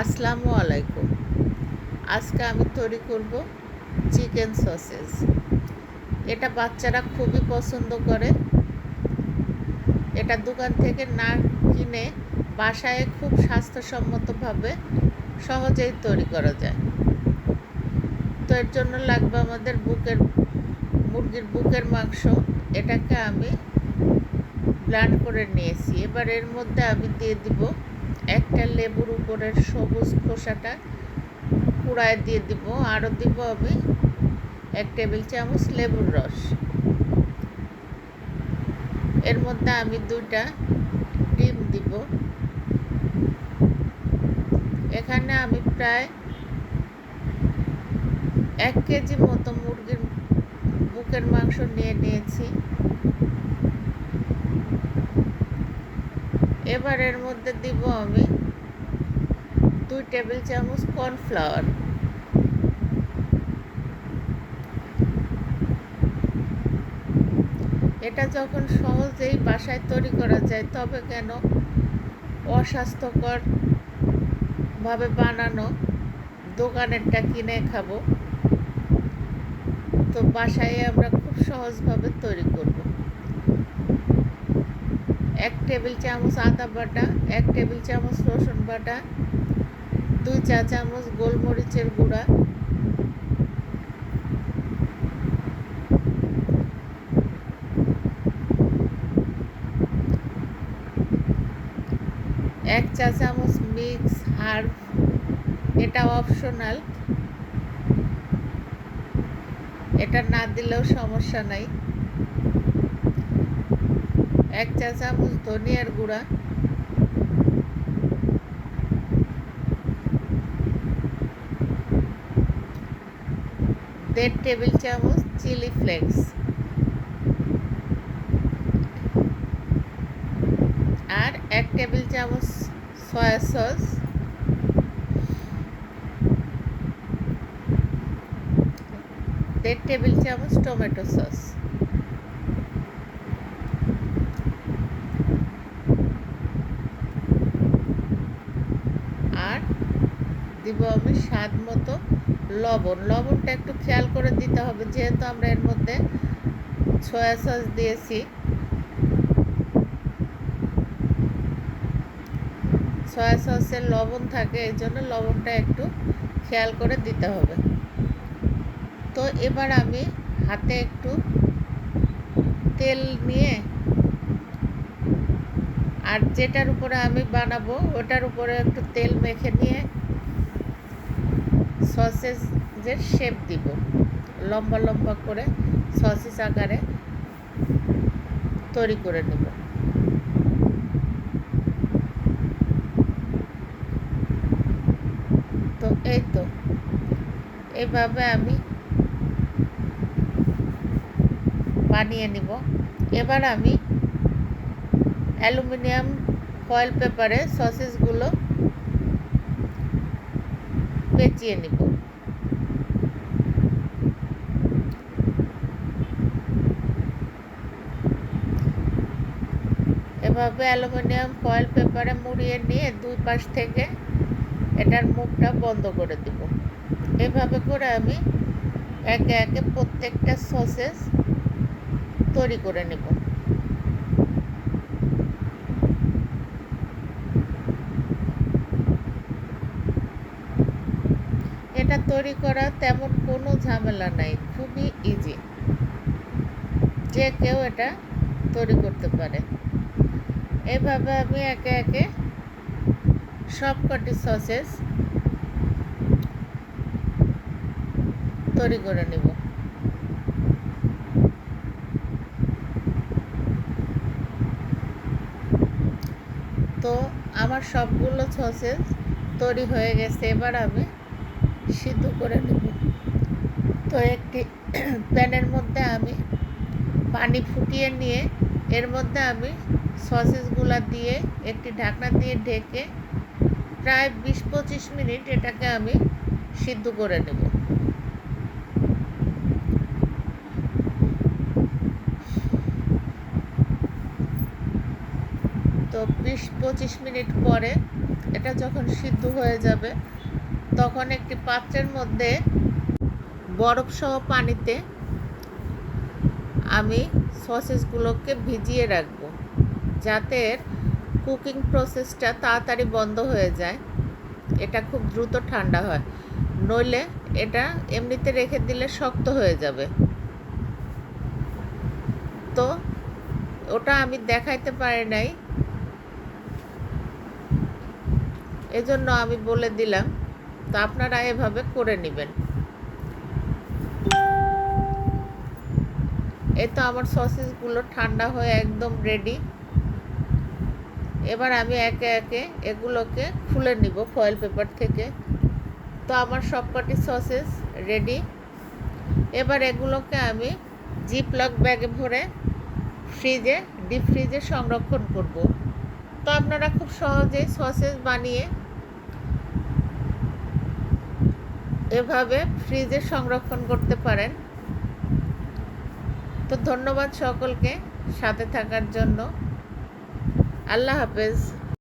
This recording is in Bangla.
আসসালামু আলাইকুম। আজকে আমি তৈরি করব চিকেন সসেজ এটা বাচ্চারা খুবই পছন্দ করে। এটা দোকান থেকে না কিনে বাসায় খুব স্বাস্থ্যসম্মতভাবে সহজেই তৈরি করা যায়। তো এর জন্য লাগবে আমাদের বুকের, মুরগির বুকের মাংস। এটাকে আমি ব্লান্ড করে নিয়েছি। এবার এর মধ্যে আমি দিয়ে দিব একটা লেবুর উপরের সবুজ খোসাটা কুড়ায় দিয়ে দিব, আরও দিব আমি এক টেবিল চামচ লেবুর রস। এর মধ্যে আমি দুইটা ডিম দিব। এখানে আমি প্রায় এক কেজি মতো মুরগির বুকের মাংস নিয়ে নিয়েছি। এবার এর মধ্যে দিব আমি দুই টেবিল চামচ কর্নফ্লাওয়ার। এটা যখন সহজেই বাসায় তৈরি করা যায়, তবে কেন অস্বাস্থ্যকর ভাবে বানানো দোকানেরটা কিনে খাব। তো বাসায় আমরা খুব সহজভাবে তৈরি করব। এক টেবিল চামচ আদা বাটা, এক টেবিল চামচ রসুন বাটা, দুই চা চামচ গোলমরিচের গুঁড়া, এক চা চামচ মিক্স হার্ব এটা অপশনাল। এটা না দিলেও সমস্যা নাই। এক চা চামচ ধনিয়ার গুঁড়া, দেড় টেবিল চামচ চিলি ফ্লেক্স, আর এক টেবিল চামচ সয়া সস, দেড় টেবিল চামচ টমেটো সস আর দিব আমি স্বাদ মতো লবণ। লবণটা একটু খেয়াল করে দিতে হবে, যেহেতু আমরা এর মধ্যে সয়া সস দিয়েছি। সয়া সসের লবণ থাকে, এই জন্য লবণটা একটু খেয়াল করে দিতে হবে। তো এবার আমি হাতে একটু তেল নিয়ে আর যেটার উপরে আমি বানাবো, ওটার উপরে একটু তেল মেখে নিয়ে সসেজের শেপ দিব। লম্বা লম্বা করে সসেজ আকারে তৈরি করে নেব। তো এই তো এইভাবে আমি বানিয়ে নিব। এবার আমি অ্যালুমিনিয়াম ফয়েল পেপারে সসেসগুলো পেঁচিয়ে নিব। এভাবে অ্যালুমিনিয়াম ফয়েল পেপারে মুড়িয়ে নিয়ে দুই পাশ থেকে এটার মুখটা বন্ধ করে দিব। এভাবে করে আমি একে একে প্রত্যেকটা সসেস তৈরি করে নেব এটা তৈরি করা তেমন কোনো ঝামেলা নাই, খুবই ইজি যে কেউ এটা তৈরি করতে পারে। এভাবে আমি একে একে সবকটি সসেস তৈরি করে নেব। তো আমার সবগুলো সসেস তৈরি হয়ে গেছে, এবার আমি সিদ্ধ করে নেব। তো একটি প্যানের মধ্যে আমি পানি ফুটিয়ে নিয়ে এর মধ্যে আমি সসেসগুলো দিয়ে একটি ঢাকনা দিয়ে ঢেকে প্রায় বিশ পঁচিশ মিনিট এটাকে আমি সিদ্ধ করে নেব। তো বিশ পঁচিশ মিনিট পরে এটা যখন সিদ্ধ হয়ে যাবে তখন একটি পাত্রের মধ্যে বরফসহ পানিতে আমি সসেসগুলোকে ভিজিয়ে রাখব, যাতে কুকিং প্রসেসটা তাড়াতাড়ি বন্ধ হয়ে যায়। এটা খুব দ্রুত ঠান্ডা হয়, নইলে এটা এমনিতে রেখে দিলে শক্ত হয়ে যাবে। তো ওটা আমি দেখাইতে পারি নাই। এজন্য আমি বলে দিলাম তো আপনারা এভাবে করে নেবেন। এই তো আমার সসেসগুলো ঠান্ডা হয়ে একদম রেডি এবার আমি একে একে এগুলোকে খুলে নিব ফয়েল পেপার থেকে। তো আমার সবকটি সসেস রেডি এবার এগুলোকে আমি জিপলক ব্যাগে ভরে ফ্রিজে ডিপ ফ্রিজে সংরক্ষণ করব। তো আপনারা খুব সহজেই সসেস বানিয়ে এভাবে ফ্রিজে সংরক্ষণ করতে পারেন। তো ধন্যবাদ সকলকে সাথে থাকার জন্য। আল্লাহ হাফেজ।